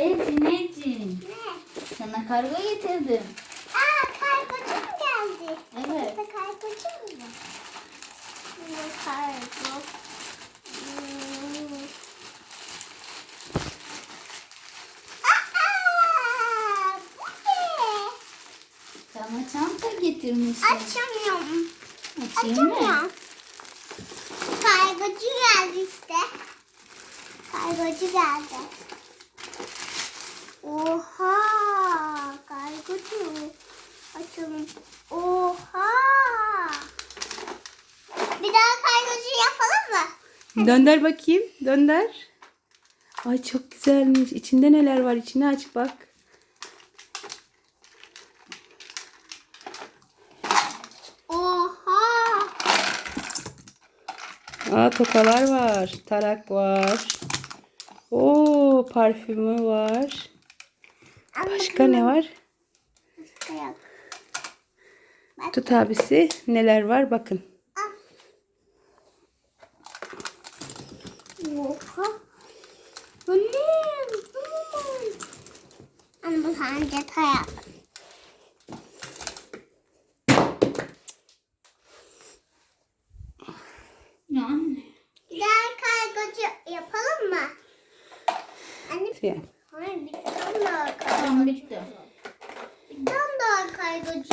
Efineciğim. Ne? Sana kargo getirdim. Aa kargocu mu geldi? Evet. Burada kargocu mu var? Ne kargo? Hmm. Aa, bu ne? Sana çanta getirmişim. Açamıyorum. Açayım mı? Açamıyorum. Kargocu geldi işte. Kargocu geldi. Oha! Kargocu. Açalım. Oha! Bir daha kargocu yapalım mı? Dönder bakayım. Dönder. Ay çok güzelmiş. İçinde neler var? İçini aç bak. Oha! Aa tokalar var. Tarak var. Oo parfümü var. Başka ne var? başka yok. Tut abisi. Neler var bakın. Oha! Bu ne? Ama bu tayak. Ya anne. Daha kargocu yapalım mı? Anne, Yani. hayır bir tane daha kargocu. Tamam bitti. Bir tane daha kargocu